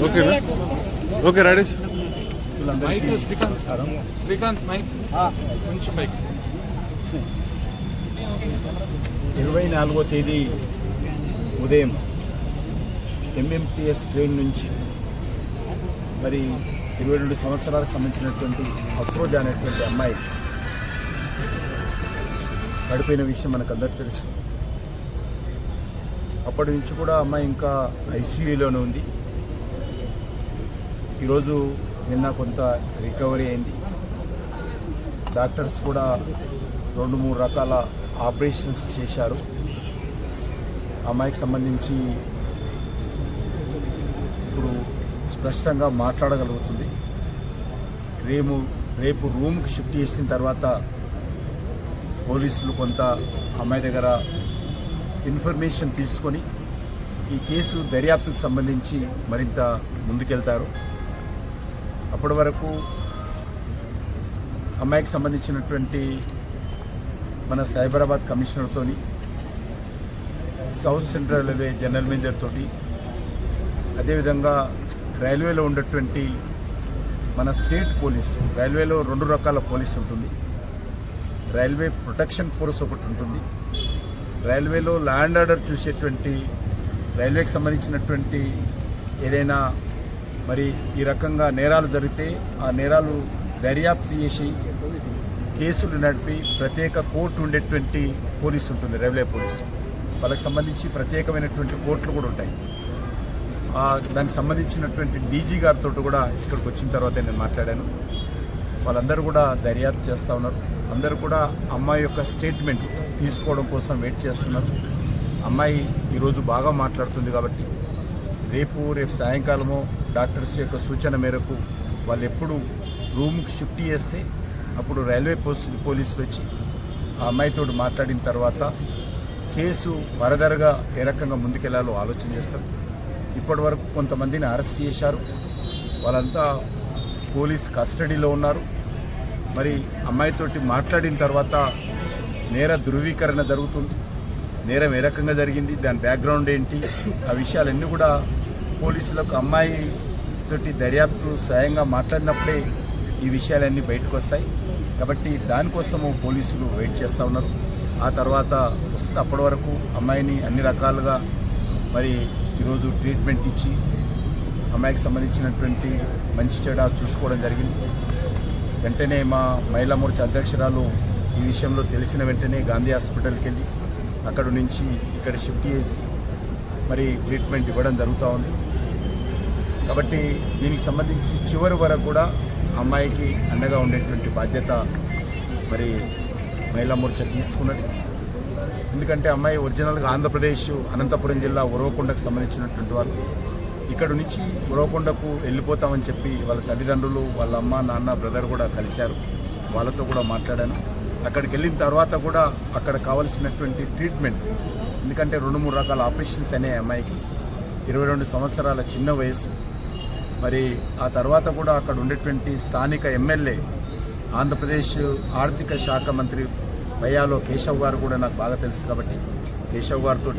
ఓకేనా okay ready mic Srikanth Srikanth mic కొంచెం mic ఇరవై నాలుగో తేదీ ఉదయం ఎంఎంటీఎస్ ట్రైన్ నుంచి మరి ఇరవై రెండు సంవత్సరాలకు సంబంధించినటువంటి అఫ్రోజా అనేటువంటి అమ్మాయి పడిపోయిన విషయం మనకు అందరికి తెలుసు. అప్పటి నుంచి కూడా అమ్మాయి ఇంకా ఐసీయూలోనే ఉంది. ఈరోజు నిన్న కొంత రికవరీ అయింది. డాక్టర్స్ కూడా రెండు మూడు రకాల ఆపరేషన్స్ చేశారు. అమ్మాయికి సంబంధించి ఇప్పుడు స్పష్టంగా మాట్లాడగలుగుతుంది. రేపు రేపు రూమ్కి షిఫ్ట్ చేసిన తర్వాత పోలీసులు కొంత అమ్మాయి దగ్గర ఇన్ఫర్మేషన్ తీసుకొని ఈ కేసు దర్యాప్తుకు సంబంధించి మరింత ముందుకెళ్తారు. అప్పటి వరకు అమ్మాయికి సంబంధించినటువంటి మన సైబరాబాద్ కమిషనర్తోని సౌత్ సెంట్రల్ రైల్వే జనరల్ మేనేజర్తో అదేవిధంగా రైల్వేలో ఉన్నటువంటి మన స్టేట్ పోలీసు రైల్వేలో రెండు రకాల పోలీస్ ఉంటుంది. రైల్వే ప్రొటెక్షన్ ఫోర్స్ ఒకటి ఉంటుంది. రైల్వేలో ల్యాండ్ ఆర్డర్ చూసేటువంటి రైల్వేకి సంబంధించినటువంటి ఏదైనా మరి ఈ రకంగా నేరాలు జరిగితే ఆ నేరాలు దర్యాప్తు చేసి కేసులు నడిపి ప్రత్యేక కోర్టు ఉండేటువంటి పోలీసు ఉంటుంది రైల్వే పోలీస్. వాళ్ళకి సంబంధించి ప్రత్యేకమైనటువంటి కోర్టులు కూడా ఉంటాయి. దానికి సంబంధించినటువంటి డీజీ గారితో కూడా ఇక్కడికి వచ్చిన తర్వాత నేను మాట్లాడాను. వాళ్ళందరూ కూడా దర్యాప్తు చేస్తూ ఉన్నారు. అందరూ కూడా అమ్మాయి యొక్క స్టేట్మెంట్ తీసుకోవడం కోసం వెయిట్ చేస్తున్నారు. అమ్మాయి ఈరోజు బాగా మాట్లాడుతుంది కాబట్టి రేపు రేపు సాయంకాలము డాక్టర్స్ యొక్క సూచన మేరకు వాళ్ళు ఎప్పుడు రూమ్కి షిఫ్ట్ చేస్తే అప్పుడు రైల్వే పోస్ట్ పోలీసులు వచ్చి ఆ అమ్మాయితో మాట్లాడిన తర్వాత కేసు వరదరగా ఏ రకంగా ముందుకెళ్ళాలో ఆలోచన చేస్తారు. ఇప్పటి వరకు కొంతమందిని అరెస్ట్ చేశారు. వాళ్ళంతా పోలీస్ కస్టడీలో ఉన్నారు. మరి అమ్మాయితోటి మాట్లాడిన తర్వాత నేర ధృవీకరణ జరుగుతుంది. నేరం ఏ రకంగా జరిగింది దాని బ్యాక్గ్రౌండ్ ఏంటి ఆ విషయాలన్నీ కూడా పోలీసులకు అమ్మాయి తోటి దర్యాప్తు స్వయంగా మాట్లాడినప్పుడే ఈ విషయాలన్నీ బయటకు వస్తాయి కాబట్టి దానికోసము పోలీసులు వెయిట్ చేస్తూ ఉన్నారు. ఆ తర్వాత వస్తుంది అప్పటి వరకు అమ్మాయిని అన్ని రకాలుగా మరి ఈరోజు ట్రీట్మెంట్ ఇచ్చి అమ్మాయికి సంబంధించినటువంటి మంచి చెడ చూసుకోవడం జరిగింది. వెంటనే మా మహిళా మోర్చా అధ్యక్షురాలు ఈ విషయంలో తెలిసిన వెంటనే గాంధీ హాస్పిటల్కి వెళ్ళి అక్కడ నుంచి ఇక్కడ షిఫ్ట్ చేసి మరి ట్రీట్మెంట్ ఇవ్వడం జరుగుతూ ఉంది. కాబట్టి దీనికి సంబంధించి చివరి వరకు కూడా అమ్మాయికి అండగా ఉండేటువంటి బాధ్యత మరి మహిళా మోర్చా తీసుకున్నది. ఎందుకంటే అమ్మాయి ఒరిజినల్గా ఆంధ్రప్రదేశ్ అనంతపురం జిల్లా ఉరవకొండకు సంబంధించినటువంటి వాళ్ళు. ఇక్కడ నుంచి ఉరవకొండకు వెళ్ళిపోతామని చెప్పి వాళ్ళ తల్లిదండ్రులు వాళ్ళ అమ్మ నాన్న బ్రదర్ కూడా కలిశారు. వాళ్ళతో కూడా మాట్లాడాను. అక్కడికి వెళ్ళిన తర్వాత కూడా అక్కడ కావలసినటువంటి ట్రీట్మెంట్ ఎందుకంటే రెండు మూడు రకాల ఆపరేషన్స్ అనే అమ్మాయికి. ఇరవై రెండు సంవత్సరాల చిన్న వయసు మరి ఆ తర్వాత కూడా అక్కడ ఉండేటువంటి స్థానిక ఎమ్మెల్యే ఆంధ్రప్రదేశ్ ఆర్థిక శాఖ మంత్రి భయాలో కేశవ్ గారు కూడా నాకు బాగా తెలుసు కాబట్టి కేశవ్ గారితో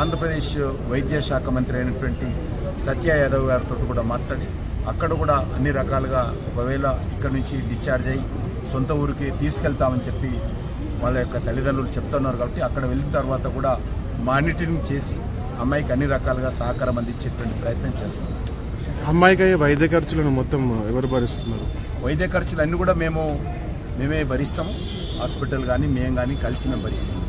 ఆంధ్రప్రదేశ్ వైద్య శాఖ మంత్రి అయినటువంటి సత్య యాదవ్ గారితో కూడా మాట్లాడి అక్కడ కూడా అన్ని రకాలుగా ఒకవేళ ఇక్కడ నుంచి డిశ్చార్జ్ అయ్యి సొంత ఊరికి తీసుకెళ్తామని చెప్పి వాళ్ళ యొక్క తల్లిదండ్రులు చెప్తున్నారు కాబట్టి అక్కడ వెళ్ళిన తర్వాత కూడా మానిటరింగ్ చేసి అమ్మాయికి అన్ని రకాలుగా సహకారం అందించేటువంటి ప్రయత్నం చేస్తాం అమ్మాయికి అయ్యే వైద్య ఖర్చులను మొత్తం ఎవరు భరిస్తున్నారు? వైద్య ఖర్చులు అన్నీ కూడా మేము మేమే భరిస్తాము. హాస్పిటల్ కానీ మేము కానీ కలిసి మేము భరిస్తాము